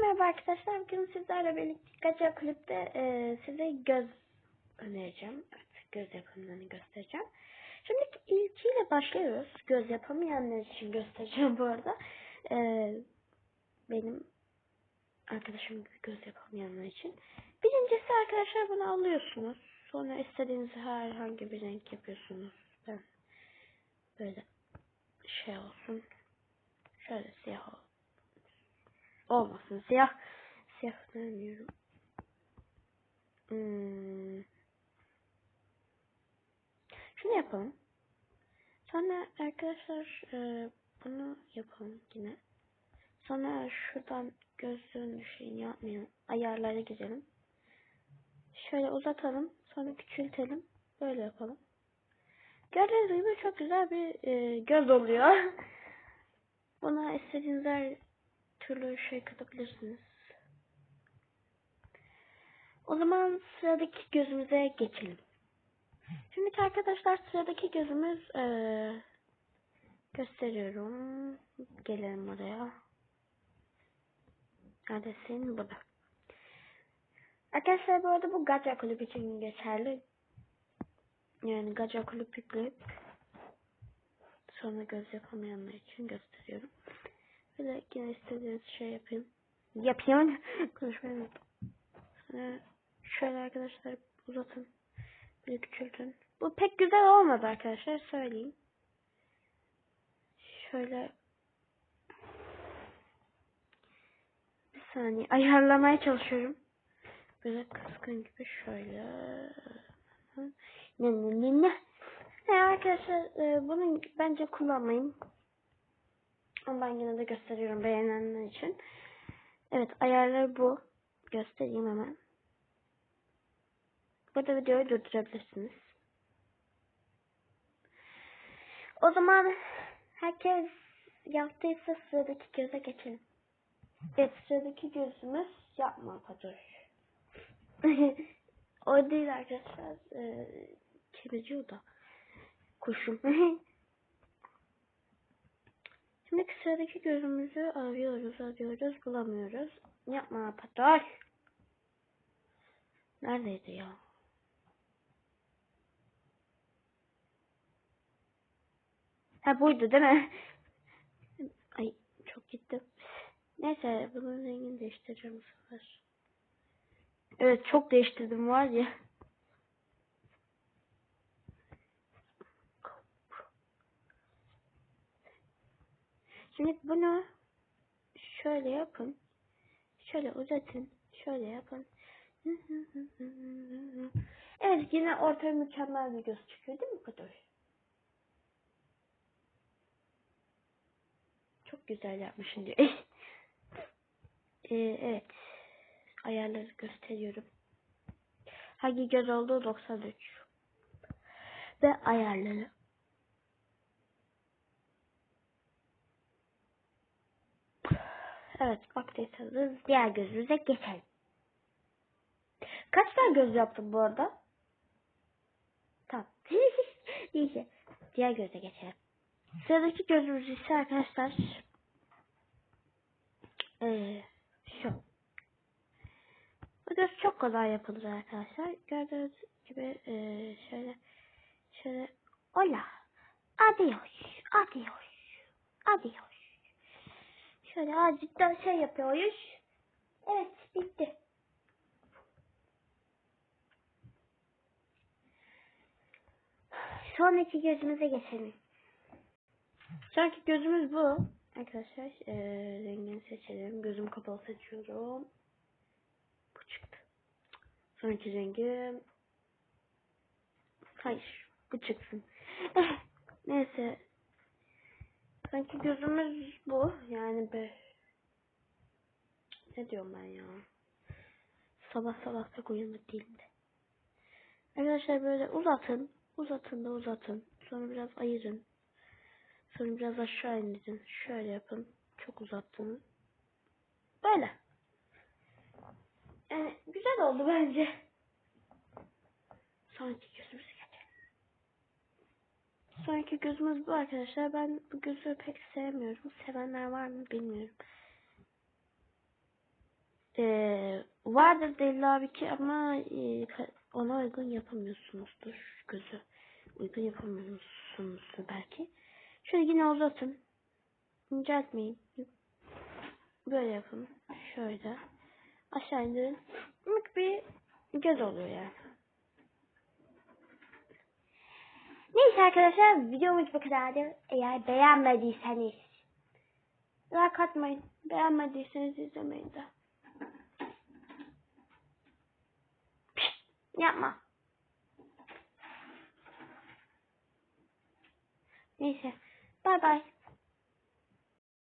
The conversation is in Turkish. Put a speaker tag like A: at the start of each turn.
A: Merhaba arkadaşlar. Bugün sizlerle birlikte Gaca Kulüp'te e, size göz önereceğim. Evet, göz yapımlarını göstereceğim. Şimdi ilkiyle başlıyoruz. Göz yapamayanlar için göstereceğim bu arada. E, benim arkadaşım göz yapamayanlar için. Birincisi arkadaşlar bunu alıyorsunuz. Sonra istediğiniz herhangi bir renk yapıyorsunuz. Ben böyle şey olsun. Şöyle siyah olsun olmasın. Siyah siyah vermiyorum. Hmm. Şunu yapalım. Sonra arkadaşlar e, bunu yapalım yine. Sonra şuradan gözlüğün şeyini yapmayalım. Ayarlara gidelim. Şöyle uzatalım. Sonra küçültelim. Böyle yapalım. Gördüğünüz gibi çok güzel bir e, göz oluyor. Buna istediğiniz her türlü şey katabilirsiniz. O zaman sıradaki gözümüze geçelim. Şimdi arkadaşlar sıradaki gözümüz ee, gösteriyorum. Gelelim oraya. Neredesin? Burada. Arkadaşlar bu arada bu Gacha Kulüp için geçerli. Yani Gacha Kulüp sonra göz yapamayanlar için gösteriyorum. Böyle yine istediğiniz şey yapayım. Yapayım. Konuşmayı Sonra şöyle arkadaşlar uzatın. Bir küçültün. Bu pek güzel olmadı arkadaşlar söyleyeyim. Şöyle bir saniye ayarlamaya çalışıyorum. Böyle kıskın gibi şöyle. Ne ne ne ne. Yani arkadaşlar e, bunu bence kullanmayın. Ama ben yine de gösteriyorum beğenenler için. Evet ayarları bu. Göstereyim hemen. Burada videoyu durdurabilirsiniz. O zaman herkes yaptıysa sıradaki göze geçelim. Evet sıradaki gözümüz yapma Fatoş. o değil arkadaşlar. Ee, kemici o da. Kuşum. Şimdi sıradaki gözümüzü arıyoruz, arıyoruz, bulamıyoruz. Yapma patol. Neredeydi ya? Ha buydu değil mi? Ay çok gitti. Neyse bunun rengini değiştireceğim bu sefer. Evet çok değiştirdim var ya. Şimdi bunu şöyle yapın. Şöyle uzatın. Şöyle yapın. Evet yine ortaya mükemmel bir göz çıkıyor değil mi Kudur? Çok güzel yapmışsın diyor. ee, evet. Ayarları gösteriyorum. Hangi göz olduğu 93. Ve ayarları. Evet baktıysanız diğer gözümüze geçelim. Kaç tane göz yaptım bu arada? Tamam. İyice. Diğer göze geçelim. Sıradaki gözümüz ise arkadaşlar ee, şu. Bu göz çok kolay yapılır arkadaşlar. Gördüğünüz gibi ee, şöyle şöyle Ola. Adios. Adios. Adios. Şöyle azıcık şey yapıyoruz. Evet bitti. Sonraki gözümüze geçelim. Sonraki gözümüz bu. Arkadaşlar ee, rengini seçelim. Gözüm kapalı seçiyorum. Bu çıktı. Sonraki rengim. Hayır. Bu çıksın. Neyse Sanki gözümüz bu. Yani be. Ne diyorum ben ya. Sabah sabah pek uyanık değilim de. Arkadaşlar böyle uzatın. Uzatın da uzatın. Sonra biraz ayırın. Sonra biraz aşağı indirin. Şöyle yapın. Çok uzattınız. Böyle. Yani güzel oldu bence. Sonraki gözümüz Sonraki gözümüz bu arkadaşlar. Ben bu gözü pek sevmiyorum. Sevenler var mı bilmiyorum. Vardır Delil abi ki ama e, ona uygun yapamıyorsunuzdur gözü. Uygun yapamıyorsunuzdur belki. Şöyle yine uzatın. İnceltmeyin. Böyle yapın. Şöyle. Aşağı indirin. Mık bir göz oluyor yani. Neyse arkadaşlar videomuz bu kadardı. Eğer beğenmediyseniz like atmayın. Beğenmediyseniz izlemeyin de. Yapma. Neyse. Bay bay.